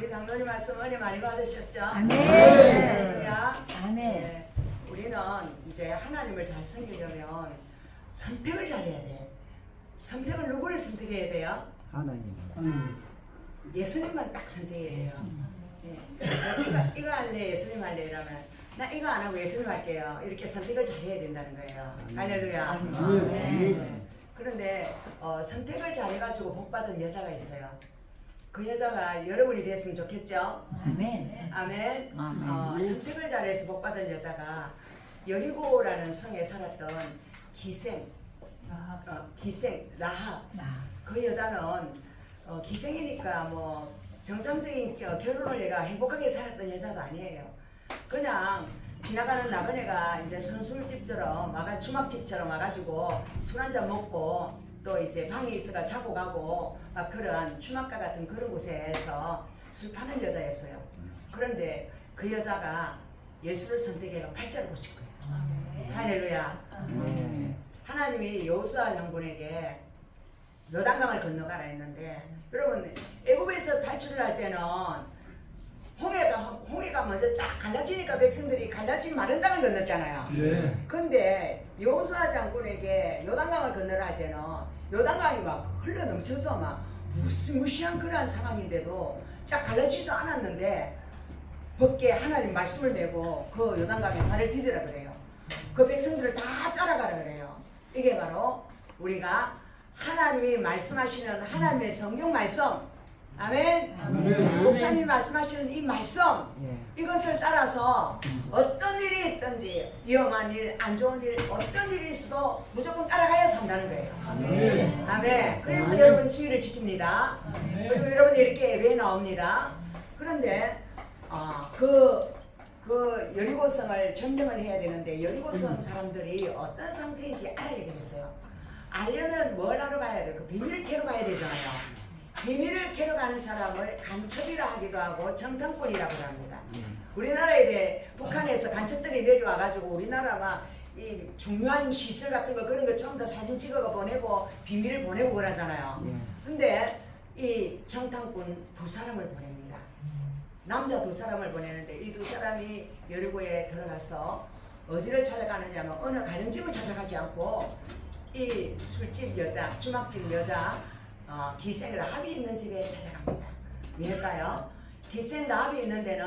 우리 장로님 말씀 은혜 많이 받으셨죠? 아멘. 할렐루야. 아멘. 네, 우리는 이제 하나님을 잘 섬기려면 선택을 잘해야 돼. 선택을 누구를 선택해야 돼요? 하나님. 예수님만 딱 선택해야 돼요. 네. 이거, 이거 할래 예수님 할래 이러면 나 이거 안 하고 예수님 할게요. 이렇게 선택을 잘해야 된다는 거예요. 할렐루야. 아멘. 네. 그런데 어, 선택을 잘해가지고 복 받은 여자가 있어요. 그 여자가 여러분이 됐으면 좋겠죠? 아멘. 아멘. 아멘. 어, 선택을 잘해서 복 받은 여자가 여리고라는 성에 살았던 기생, 어, 기생 라합. 나. 그 여자는 어, 기생이니까 뭐 정상적인 겨- 결혼을 해가 행복하게 살았던 여자도 아니에요. 그냥 지나가는 나그네가 이제 선술집처럼 와가 주막집처럼 와가지고 술 한잔 먹고 또 이제 방에 있어가 자고 가고 막 그런 주막가 같은 그런 곳에서 술 파는 여자였어요. 그런데 그 여자가 예수를 선택해가 팔자를 고친 거예요. 할렐루야. 네. 하나님이 여호수아 장군에게 요단강을 건너가라 했는데 여러분 애굽에서 탈출을 할 때는 홍해가 홍해가 먼저 쫙 갈라지니까 백성들이 갈라진 마른 땅을 건넜잖아요. 예. 근데 여호수아 장군에게 요단강을 건너라 할 때는 요단강이 막 흘러 넘쳐서 막 무시무시한 그러한 상황인데도 쫙 갈라지지도 않았는데 벗게 하나님 말씀을 내고 그 요단강에 발을 디디라 그래요. 그 백성들을 다 따라가라 그래요. 이게 바로 우리가 하나님이 말씀하시는 하나님의 성경 말씀 아멘. 아멘. 목사님이 말씀하시는 이 말씀 예. 이것을 따라서 어떤 일이 있든지 위험한 일, 안 좋은 일, 어떤 일이 있어도 무조건 따라가야 산다는 거예요. 아멘. 아멘. 그래서 아멘. 여러분 지위를 지킵니다. 그리고 여러분 이렇게 예배에 나옵니다. 그런데 아, 그, 그 여리고성을 점령을 해야 되는데 여리고성 사람들이 어떤 상태인지 알아야 되겠어요. 알려면 뭘 가야 돼요? 그 비밀을 캐러 가야 되잖아요. 비밀을 캐러 가는 사람을 간첩이라 하기도 하고 정탐꾼이라고 합니다. 우리나라에 대해 북한에서 간첩들이 내려와가지고 우리나라 막이 중요한 시설 같은 거 그런 거 전부 다 사진 찍어가 보내고 비밀을 보내고 그러잖아요. 예. 근데 이 정탐꾼 두 사람을 보냅니다. 남자 두 사람을 보내는데 이 두 사람이 여리고에 들어가서 어디를 찾아가느냐면 어느 가정집을 찾아가지 않고 이 술집 여자, 주막집 여자, 어, 기생 라합이 있는 집에 찾아갑니다. 왜일까요? 기생 라합이 있는 데는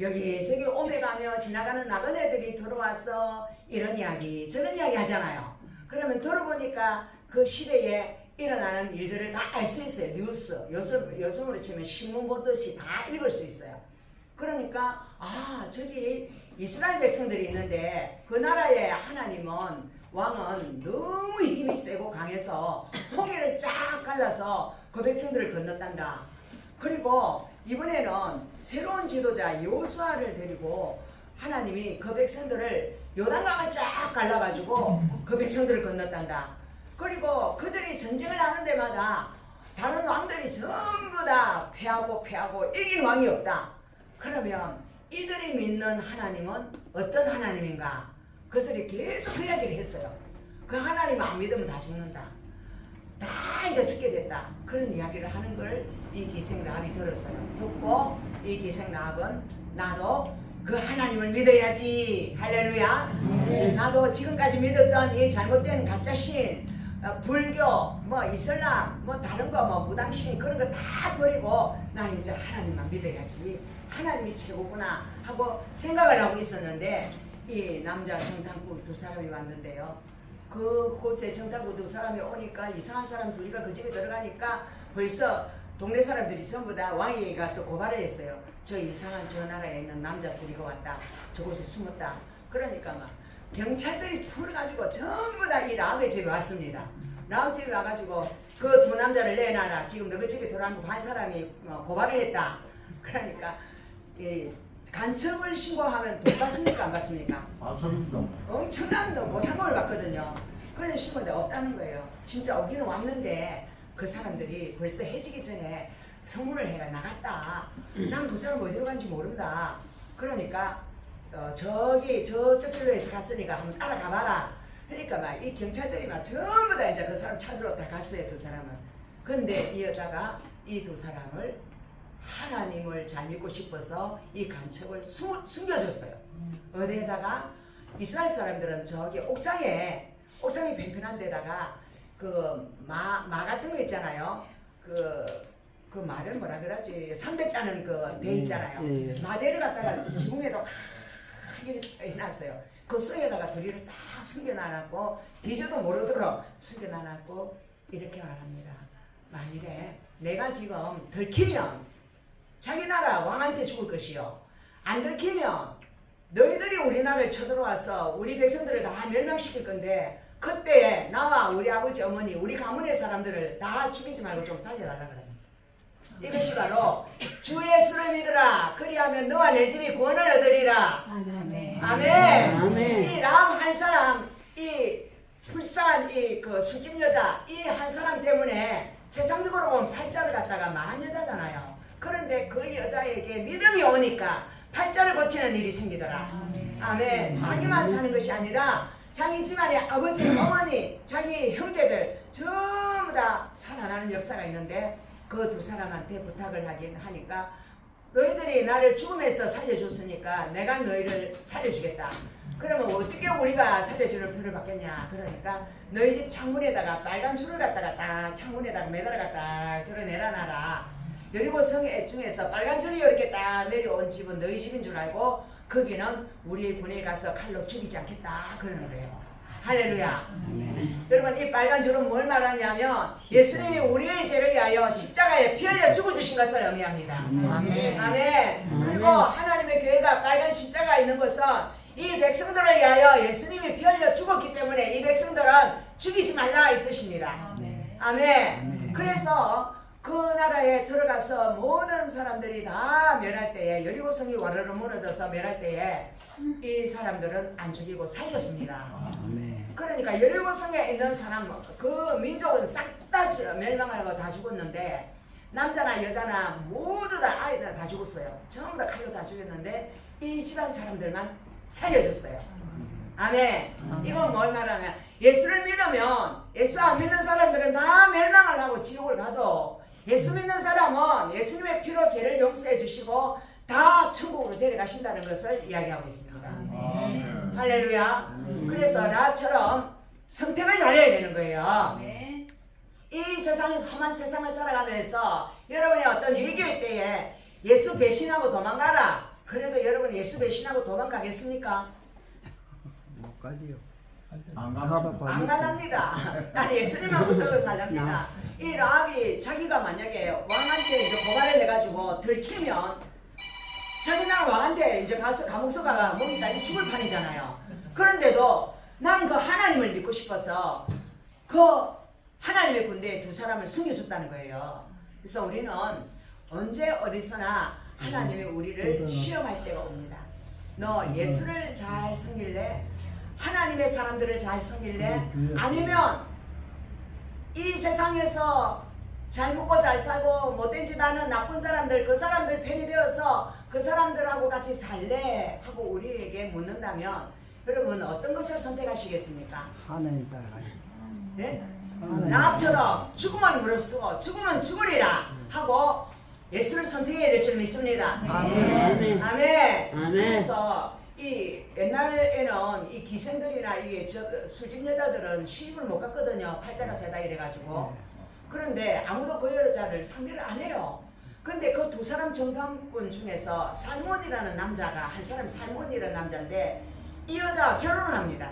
여기저기 오메가며 지나가는 나그네들이 들어와서 이런 이야기 저런 이야기 하잖아요. 그러면 들어보니까 그 시대에 일어나는 일들을 다 알 수 있어요. 뉴스, 요즘, 요즘으로 치면 신문 보듯이 다 읽을 수 있어요. 그러니까 아 저기 이스라엘 백성들이 있는데 그 나라의 하나님은 왕은 너무 힘이 세고 강해서 홍해를 쫙 갈라서 그 백성들을 건넜단다. 그리고 이번에는 새로운 지도자 요수아를 데리고 하나님이 그 백성들을 요단강을 쫙 갈라가지고 그 백성들을 건넜단다. 그리고 그들이 전쟁을 하는 데마다 다른 왕들이 전부 다 패하고 패하고 이긴 왕이 없다. 그러면 이들이 믿는 하나님은 어떤 하나님인가? 그것을 계속 그 이야기를 했어요. 그 하나님 안 믿으면 다 죽는다. 다 이제 죽게 됐다. 그런 이야기를 하는 걸 이 기생 라합이 들었어요. 듣고 이 기생 라합은 나도 그 하나님을 믿어야지. 할렐루야. 나도 지금까지 믿었던 이 잘못된 가짜 신, 어, 불교, 뭐 이슬람, 뭐 다른 거, 뭐 무당신 그런 거 다 버리고 나는 이제 하나님만 믿어야지. 하나님이 최고구나 하고 생각을 하고 있었는데 이 남자 정탐꾼 두 사람이 왔는데요. 그 곳에 정탐꾼 두 사람이 오니까 이상한 사람 둘이가 그 집에 들어가니까 벌써 동네 사람들이 전부 다 왕에게 가서 고발을 했어요. 저 이상한 저 나라에 있는 남자 둘이가 왔다. 저곳에 숨었다. 그러니까 막 경찰들이 풀어가지고 전부 다 이 라합의 집에 왔습니다. 라합 집에 와가지고 그 두 남자를 내놔라. 지금 너그 집에 들어간 거한 사람이 어, 고발을 했다. 그러니까 이 간첩을 신고하면 돈 받습니까 안 받습니까? 아, 서비스다. 엄청난 뭐 보상금을 받거든요. 그래서 신고인데 없다는 거예요. 진짜 오기는 왔는데 그 사람들이 벌써 해지기 전에 선물을 해가 나갔다. 난 그 사람 어디로 간지 모른다. 그러니까 어, 저기 저쪽 길로에서 갔으니까 한번 따라가 봐라. 그러니까 막 이 경찰들이 막 전부 다 이제 그 사람 찾으러 다 갔어요 두 사람은. 근데 이 여자가 이 두 사람을 하나님을 잘 믿고 싶어서 이 간첩을 숨, 숨겨줬어요. 어디에다가 이스라엘 사람들은 저기 옥상에 옥상이 팽팽한 데다가 그마마 같은 거 있잖아요. 그그 말을 뭐라 그러지? 삼대 짜는 그대 있잖아요. 예, 예. 마대를 갖다가 지붕에도 크게 해놨어요. 그 쏘에다가 둘이를 딱 숨겨놔놨고 뒤져도 모르도록 숨겨놔놨고 이렇게 말합니다. 만일에 내가 지금 들키면 자기 나라 왕한테 죽을 것이요. 안 들키면 너희들이 우리나라를 쳐들어와서 우리 백성들을 다 멸망시킬 건데 그때 나와 우리 아버지 어머니 우리 가문의 사람들을 다 죽이지 말고 좀 살려달라 그럽니다. 이것이 바로 주 예수를 믿으라 그리하면 너와 내 집이 구원을 얻으리라 아멘. 아멘. 아멘. 이 람 한 사람, 이 불쌍한 이그 술집 여자, 이 한 사람 때문에 세상적으로 보면 팔자를 갖다가 망한 여자잖아요. 그런데 그 여자에게 믿음이 오니까 팔자를 고치는 일이 생기더라. 아멘. 자기만 사는 것이 아니라 자기 집안의 아버지, 어머니, 자기 형제들 전부 다 살아나는 역사가 있는데 그 두 사람한테 부탁을 하긴 하니까 너희들이 나를 죽음에서 살려줬으니까 내가 너희를 살려주겠다. 그러면 어떻게 우리가 살려주는 표를 받겠냐? 그러니까 너희 집 창문에다가 빨간 줄을 갖다가 딱 창문에다가 매달아 딱 드러내라 놔라. 여리고 성 중에서 빨간 줄이 이렇게 딱 내려온 집은 너희 집인 줄 알고 거기는 우리의 군에 가서 칼로 죽이지 않겠다 그러는 거예요. 할렐루야. 여러분 이 빨간 줄은 뭘 말하냐면 예수님이 우리의 죄를 위하여 십자가에 피 흘려 죽어주신 것을 의미합니다. 아멘. 아멘. 그리고 하나님의 교회가 빨간 십자가 있는 것은 이 백성들을 위하여 예수님이 피 흘려 죽었기 때문에 이 백성들은 죽이지 말라 이 뜻입니다. 아멘. 아멘. 그래서 그 나라에 들어가서 모든 사람들이 다 멸할 때에 여리고성이 와르르 무너져서 멸할 때에 이 사람들은 안 죽이고 살렸습니다. 아멘. 그러니까 여리고성에 있는 사람 그 민족은 싹 다 멸망하고 다 죽었는데 남자나 여자나 모두 다 아이나 다 죽었어요. 전부 다 칼로 다 죽였는데 이 집안 사람들만 살려줬어요. 아멘. 이건 뭘 말하면 예수를 믿으면 예수 안 믿는 사람들은 다 멸망을 하고 지옥을 가도 예수 믿는 사람은 예수님의 피로 죄를 용서해 주시고 다 천국으로 데려가신다는 것을 이야기하고 있습니다. 아멘. 할렐루야. 그래서 나처럼 선택을 잘해야 되는 거예요. 아멘. 이 세상에서 험한 세상을 살아가면서 여러분이 어떤 위기의 때에 예수 배신하고 도망가라. 그래도 여러분 예수 배신하고 도망가겠습니까? 못 가지요. 안 갈랍니다. 난 예수님만 붙들고 살랍니다. 이 라합이 자기가 만약에 왕한테 이제 고발을 해가지고 들키면 자기 나라 왕한테 이제 가서 감옥서 가가 목이 잘리 죽을 판이잖아요. 그런데도 나는 그 하나님을 믿고 싶어서 그 하나님의 군대에 두 사람을 숨겨줬다는 거예요. 그래서 우리는 언제 어디서나 하나님이 우리를 시험할 때가 옵니다. 너 예수를 잘 섬길래? 하나님의 사람들을 잘 섬길래? 아니면 이 세상에서 잘 먹고 잘 살고 못된 짓 하는 나쁜 사람들 그 사람들 편이 되어서 그 사람들하고 같이 살래 하고 우리에게 묻는다면 여러분 어떤 것을 선택하시겠습니까? 하나님 따라가요. 네? 나처럼 죽으면 무릅쓰고 죽으면 죽으리라 하고 예수를 선택해야 될 줄 믿습니다. 아멘. 아멘. 아멘. 그래서 이 옛날에는 이 기생들이나 이게 저 술집 여자들은 시집을 못 갔거든요. 팔자가 세다 이래가지고. 그런데 아무도 그 여자를 상대를 안 해요. 근데 그 두 사람 정탐꾼 중에서 살몬이라는 남자가 한 사람 살몬이라는 남자인데 이 여자와 결혼을 합니다.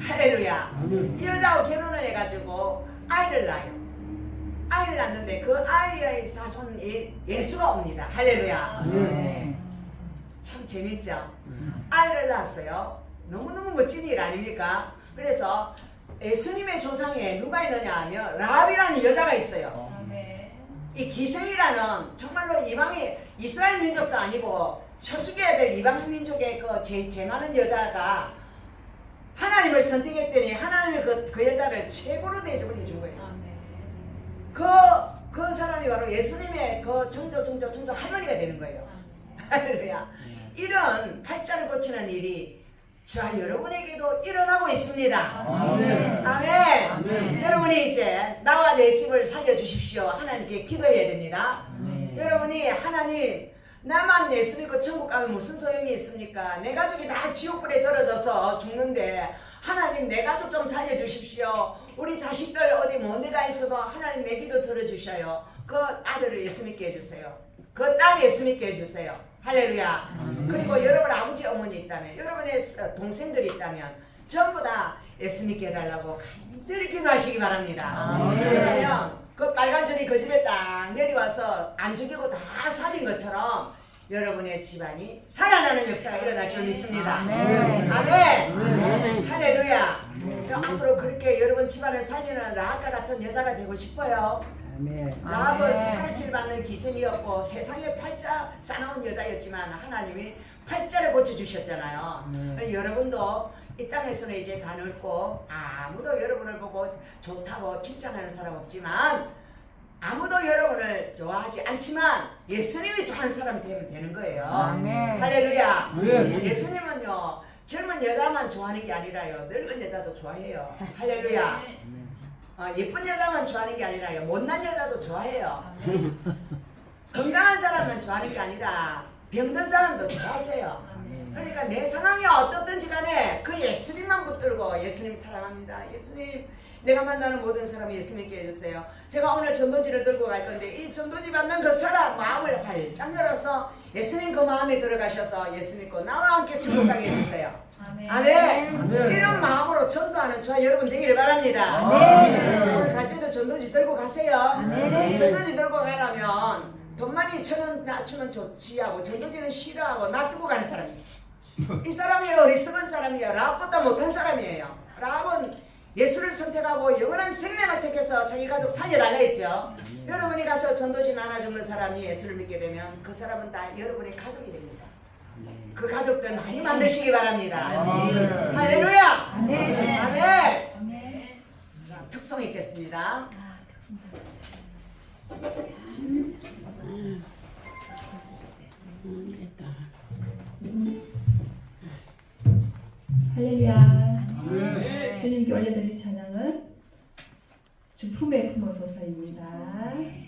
할렐루야. 이 여자하고 결혼을 해가지고 아이를 낳아요. 아이를 낳는데 그 아이의 자손이 예수가 옵니다. 할렐루야. 아멘. 참 재밌죠? 아이를 낳았어요. 너무너무 멋진 일 아닙니까? 그래서 예수님의 조상에 누가 있느냐 하면 라합이라는 여자가 있어요. 아멘. 이 기생이라는 정말로 이방의 이스라엘 민족도 아니고 쳐죽여야 될 이방 민족의 그 제, 제 많은 여자가 하나님을 선택했더니 하나님이 그, 그 여자를 최고로 대접을 해준 거예요. 아멘. 그, 그 사람이 바로 예수님의 그 정조, 정조, 정조 할머니가 되는 거예요. 할렐루야. 이런 팔자를 고치는 일이 자 여러분에게도 일어나고 있습니다. 아멘. 아멘. 여러분이 이제 나와 내 집을 살려주십시오. 하나님께 기도해야 됩니다. 아멘. 여러분이 하나님 나만 예수 믿고 천국 가면 무슨 소용이 있습니까? 내 가족이 다 지옥불에 떨어져서 죽는데 하나님 내 가족 좀 살려주십시오. 우리 자식들 어디 못 내가 있어도 하나님 내 기도 들어주셔요. 그 아들을 예수 믿게 해주세요. 그 딸 예수 믿게 해주세요. 할렐루야. 그리고 여러분 아버지 어머니 있다면 여러분의 동생들이 있다면 전부 다 예수 믿게 해달라고 간절히 기도하시기 바랍니다. 그러면 그 빨간 줄이 그 집에 딱 내려와서 안 죽이고 다 살린 것처럼 여러분의 집안이 살아나는 역사가 일어날 줄 믿습니다. 아멘. 아멘. 할렐루야. 앞으로 그렇게 여러분 집안을 살리는 라합과 같은 여자가 되고 싶어요. 아멘. 라합은. 손가락질 받는 기생이었고 세상에 팔자 싸나운 여자였지만 하나님이 팔자를 고쳐주셨잖아요. 여러분도 이 땅에서는 이제 다 늙고 아무도 여러분을 보고 좋다고 칭찬하는 사람 없지만 아무도 여러분을 좋아하지 않지만 예수님이 좋아하는 사람이 되면 되는 거예요. 아멘. 할렐루야. 아멘. 예수님은요 젊은 여자만 좋아하는 게 아니라요 늙은 여자도 좋아해요. 할렐루야. 어, 예쁜 여자만 좋아하는 게 아니라요 못난 여자도 좋아해요. 건강한 사람만 좋아하는 게 아니라 병든 사람도 좋아하세요. 그러니까 내 상황이 어떻든지 간에 그 예수님만 붙들고 예수님 사랑합니다. 예수님 내가 만나는 모든 사람이 예수 믿게 해주세요. 제가 오늘 전도지를 들고 갈 건데 이 전도지 받는 그 사람 마음을 활짝 열어서 예수님 그 마음에 들어가셔서 예수 믿고 나와 함께 천국하게 해주세요. 아멘. 아멘. 아멘. 이런 마음으로 전도하는 저 여러분 되기를 바랍니다. 아멘. 오늘 갈 때도 전도지 들고 가세요. 아멘. 전도지 들고 가려면 돈만 이천원 낮추면 좋지 하고 전도지는 싫어하고 놔두고 가는 사람이 있어. 이 사람이 어리석은 사람이야. 라합보다 못한 사람이에요. 라합은 예수를 선택하고 영원한 생명을 택해서 자기 가족 살려달라 했죠. 여러분이 가서 전도지 나눠주는 사람이 예수를 믿게 되면 그 사람은 다 여러분의 가족이 됩니다. 그 가족들 많이 만드시기 바랍니다. 아멘. 할렐루야. 아멘. 아멘. 아멘. 자, 특성 있겠습니다. 할렐루야. 아멘. 주님께 올려드릴 찬양은 주품에 품어서서입니다.